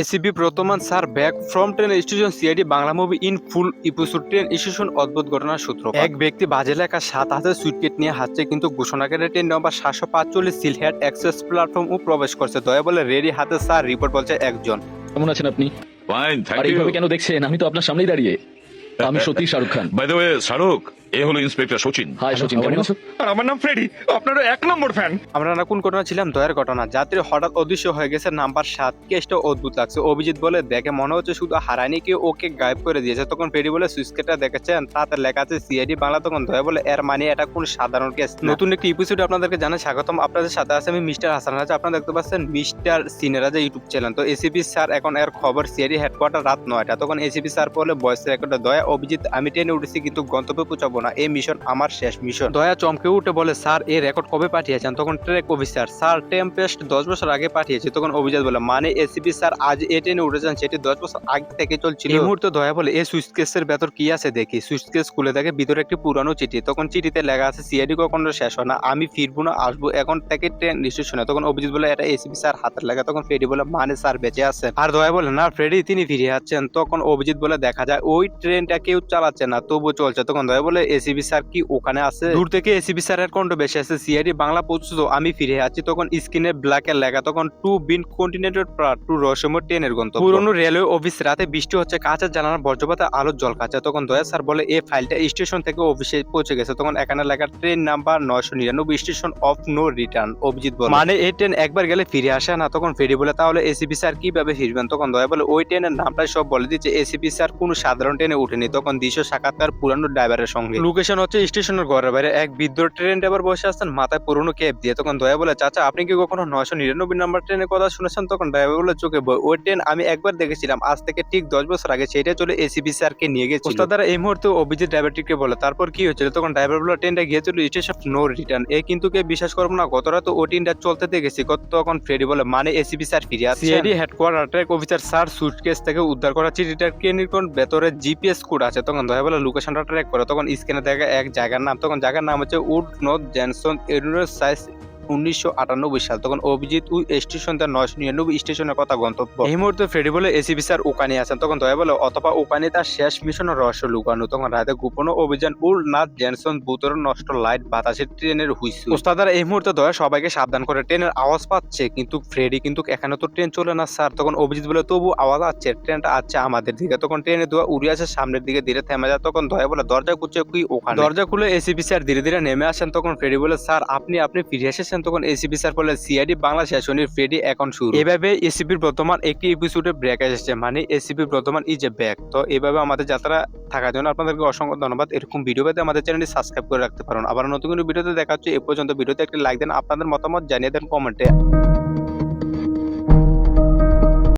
ACP Pradyuman sir back from train station CID Bangla movie in full episode train station অদ্ভুত ঘটনার সূত্র এক ব্যক্তি বাজে লেখা সাত হাজার সুইটকেট নিয়ে হাঁটছে কিন্তু ঘোষণাকারী ট্রেন নম্বর সাতশো পাঁচচল্লিশ সিলহেড এক্সপ্রেস প্ল্যাটফর্ম ও প্রবেশ করছে। দয়া বলে রেডি হাতে স্যার রিপোর্ট বলছে একজন। কেমন আছেন আপনি? ফাইন আর থ্যাংক ইউ কেন দেখছেন? আমি তো আপনার সামনেই দাঁড়িয়ে। আমি সত্যি Shahrukh Khan. By the way Shahrukh এ হলো ইন্সপেক্টর সচিন। হাই সচিন কেমন আছো? আর আমার নাম ফ্রেডি আপনার এক নম্বর ফ্যান। আমরা না কোন ঘটনা ছিলাম দয়ের ঘটনা। যাত্রী হঠাৎ অদৃশ্য হয়ে গেছে নাম্বার সাত কেসটা অদ্ভুত লাগছে। অভিজিৎ বলে দেখে মনে হচ্ছে শুধু হারানি কে ওকে গায়েব করে দিয়েছে। তখন ফ্রেডি বলে সুইচকেটটা দেখেছেন? তাতে লেখা আছে সিআইডি বাংলা। তখন দয়া বলে এর মানে এটা কোন সাধারণ কেস? নতুন একটি এপিসোডে আপনাদেরকে জানাই স্বাগতম। আপনাদের সাথে আছে আমি মিস্টার হাসান রাজা। আপনারা দেখতে পাচ্ছেন মিস্টার সিনেরাজা ইউটিউব চ্যানেল। তো এসিপি স্যার এখন এর খবর সিআইডি হেডকোয়ার্টার রাত নয়টা। তখন এসিপি স্যার বলে ভয়েস রেকর্ডে দয়া অভিজিৎ আমি ট্রেনে উঠেছি কিন্তু গন্তব্যে পৌঁছাবো না এই মিশন আমার শেষ মিশন দয়া চমকে উঠে বলে স্যার এই রেকর্ড কবে পাঠিয়েছেন? তখন ট্রেক অফিসার স্যার টেম্পেস্ট দশ বছর আগে পাঠিয়েছে। তখন অভিজিৎ বলে মানে এসিপি স্যার আজ এ ট্রেনে উঠেছেন? সেটি দশ বছর আগে থেকে চলছিল? এই মুহূর্তে দয়া বলে এই সুইচ কেসের ভেতর কি আছে দেখি? সুইচ কেস খুলে দেখে ভিতরে একটি পুরানো চিঠি। তখন চিঠিতে লেখা আছে সিআইডি কখনো শেষ হয় না আমি ফিরবো না আসব এখন থেকে ট্রেন স্টেশনে তখন অভিজিৎ বলে এটা এসিপি স্যার হাতের লেখা। তখন ফ্রেডি বলে মানে স্যার বেঁচে আছে? আর দয়া বলে না ফ্রেডি তিনি ফিরে যাচ্ছেন। তখন অভিজিৎ বলে দেখা যায় ওই ট্রেনটা কেউ চালাচ্ছে না তবু চলছে। তখন দয়া বলে এসিবি স্যার কি ওখানে আছে? দূর থেকে এসিবি স্যারের কণ্ঠ বেশি আছে। সিআইডি বাংলা পৌঁছতো আমি ফিরে আছি। তখন স্ক্রিনে ব্ল্যাক এর লেখা তখন টু বিন কন্টিনেন্টেড প্রার টু রসময় ট্রেনের গন্তব্য। পুরনো রেলওয়ে অফিস রাতে বৃষ্টি হচ্ছে কাঁচা জানালার বজ্রপাতে আলোর জল কাছে তখন দয়া স্যার বলে এই ফাইলটা স্টেশন থেকে অফিসে পৌঁছে গেছে। তখন এখানে লেখা ট্রেন নাম্বার নয়শো নিরানব্বই station of no return Abhijit বলে। মানে এই ট্রেন একবার গেলে ফিরে আসে না। তখন ফেরি বলে তাহলে এসিপি স্যার কীভাবে ফিরবেন? তখন দয়া বলে ওই ট্রেনের নামটাই সব বলে দিচ্ছে। এসিপি স্যার কোনো সাধারণ ট্রেনে উঠেনি। তখন দৃশ্য সাক্ষাৎকার পুরানো ড্রাইভারের সঙ্গে। লোকেশন হচ্ছে স্টেশনের ঘরের বাইরে। এক বৃদ্ধ ট্রেন ড্রাইভার বসে আছেন, মাথায় পুরনো ক্যাব দিয়ে। তখন দয়া বলে, চাচা, আপনি কি কখনো নয়শো নিরানব্বই নাম্বার ট্রেনের কথা শুনেছেন? তখন ড্রাইভার বলে, চোখে বই ওই ট্রেন আমি একবার দেখেছিলাম। আজ থেকে ঠিক দশ বছর আগে সেটা চলে এসিপি স্যারকে নিয়ে গেছে তারা এই মুহূর্তে অভিজিৎ ড্রাইভারটিকে বলে, তারপর কি হয়েছিল? তখন ড্রাইভার বলে ট্রেনটা গিয়েছিল স্টেশন নো রিটার্ন এ কিন্তু কে বিশ্বাস করব না, গত রাত ও ট্রেনটা চলতে দেখেছি। তখন ফ্রেডি বলে মানে এসিপি স্যার ফিরে আসছে? সিআইডি হেডকোয়ার্টার ট্রেক অফিসার স্যার সুটকেস থেকে উদ্ধার করা চিঠিটার কোন ভেতরে জিপিএস কোড আছে। তখন দয়া বলে লোকেশনটা ট্র্যাক করে। তখন স্ক্রিনে দেখা এক জায়গার নাম তখন জায়গার নাম হচ্ছে উড নোট জেনসন এডুনার সাইজ উনিশশো আটানব্বই সাল, তখন অভিজিৎ ওই স্টেশন তার নয়শো নিরানব্বই স্টেশনের কথা গন্তব্য। এই মুহূর্তে ফ্রেডি বলে এসিবি স্যার ওখানে আছেন, তখন দয়া বলে অথবা ওখানে তার শেষ মিশনের রহস্য লুকানো, তখন রাতে গোপন অভিযান উল নাথ জেনসন বুতর নষ্ট লাইট বাতাসের ট্রেনের হুইসু ওস্তাদার, এই মুহূর্তে দয়া সবাইকে সাবধান করে ট্রেনের আওয়াজ পাচ্ছে, কিন্তু ফ্রেডি কিন্তু এখানে তো ট্রেন চলে না, স্যার। তখন অভিজিৎ বলে, তবু আওয়াজ আছে ট্রেনটা আছে আমাদের দিকে। তখন ট্রেনে দোয়া উড়ে আসে সামনের দিকে, ধীরে থেমে যায়। তখন দয়া বলে, দরজা খুঁজছে কি ওখানে? দরজা খুলে এসিপি স্যার ধীরে ধীরে নেমে আসেন, তখন ফ্রেডি বলে, স্যার, আপনি আপনি ফিরে এসেছেন? তখন এসিপি স্যার বলে সিআইডি বাংলা সেশনের ফ্রেডি এখন শুরু। এভাবে এসিপির বর্তমান একটি এপিসোডে ব্রেক এসেছে মানে এসিপি বর্তমান ইজ এ ব্যাক তো এভাবে আমাদের যাত্রা থাকার জন্য আপনাদেরকে অসংখ্য ধন্যবাদ। এরকম ভিডিও পেতে আমাদের চ্যানেলটি সাবস্ক্রাইব করে রাখতে পারেন। আবার নতুন কোনো ভিডিওতে দেখা হচ্ছে, এ পর্যন্ত ভিডিওতে একটি লাইক দেন, আপনাদের মতামত জানিয়ে দেন কমেন্টে